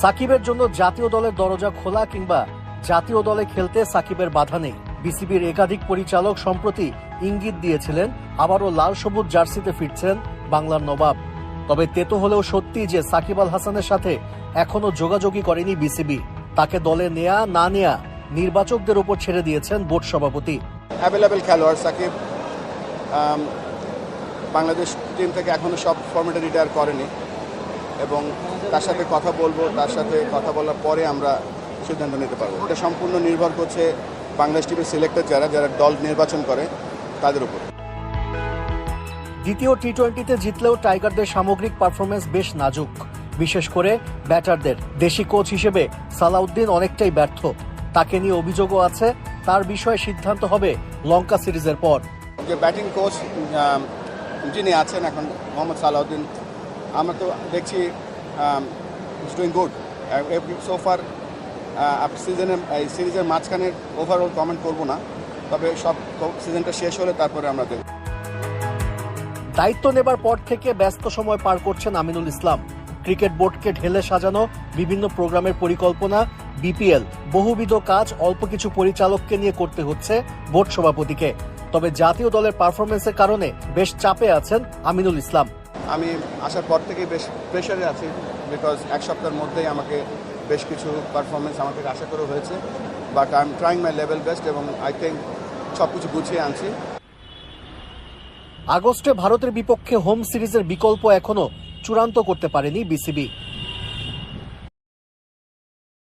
সাকিবের জন্য জাতীয় দলের দরজা খোলা কিংবা জাতীয় দলে খেলতে সাকিবের বাধা নেই। বিসিবির একাধিক পরিচালক সম্প্রতি ইঙ্গিত দিয়েছিলেন, আবারও লাল সবুজ জার্সিতে ফিরছেন বাংলার নবাব। তবে তেতো হলেও সত্যি যে সাকিব আল হাসানের সাথে এখনও যোগাযোগই করেনি বিসিবি। তাকে দলে নেয়া, না নেয়া নির্বাচকদের উপর ছেড়ে দিয়েছেন বোর্ড সভাপতি। অ্যাভেলেবেল খেলোয়াড় সাকিব বাংলাদেশ টিম থেকে এখনও সব ফর্মেটে রিটায়ার করেনি। এবং তার সাথে কথা বলব তার সাথে কথা বলার পরে আমরা সিদ্ধান্ত নিতে পারব। এটা সম্পূর্ণ নির্ভর করছে বাংলাদেশ টিমের সিলেক্টর যারা যারা দল নির্বাচন করে তাদের উপর। দ্বিতীয় টি টোয়েন্টিতে জিতলেও টাইগারদের সামগ্রিক পারফরমেন্স বেশ নাজুক। বিশেষ করে ব্যাটারদের। দেশি কোচ হিসেবে সালাউদ্দিন অনেকটাই ব্যর্থ। তাকে নিয়ে অভিযোগও আছে। তার বিষয়ে সিদ্ধান্ত হবে লঙ্কা সিরিজের পর। যে ব্যাটিং কোচ যিনি আছেন এখন মোহাম্মদ সালাউদ্দিন আমরা তো দেখছি ইজ ডুইং গুড সোফার সিজনের এই সিরিজের মাঝখানে ওভারঅল কমেন্ট করব না, তবে সব সিজনটা শেষ হলে তারপরে আমরা দেখব। দায়িত্ব নেবার পর থেকে ব্যস্ত সময় পার করছেন আমিনুল ইসলাম। ক্রিকেট বোর্ডকে ঢেলে সাজানো বিভিন্ন প্রোগ্রামের পরিকল্পনা, বিপিএল, বহুবিধ কাজ অল্প কিছু পরিচালককে নিয়ে করতে হচ্ছে বোর্ড সভাপতিকে। তবে জাতীয় দলের পারফরমেন্সের কারণে বেশ চাপে আছেন আমিনুল ইসলাম। আমি আসার পর থেকেই বেশ প্রেশারে আছি বিকজ এক সপ্তাহের মধ্যেই আমাকে বেশ কিছু পারফরমেন্স আমাকে আশা করে হয়েছে। But I am trying my level best এবং আই থিঙ্ক সব কিছু গুছিয়ে আনছি। আগস্টে ভারতের বিপক্ষে হোম সিরিজের বিকল্প এখনও চূড়ান্ত করতে পারেনি বিসিবি।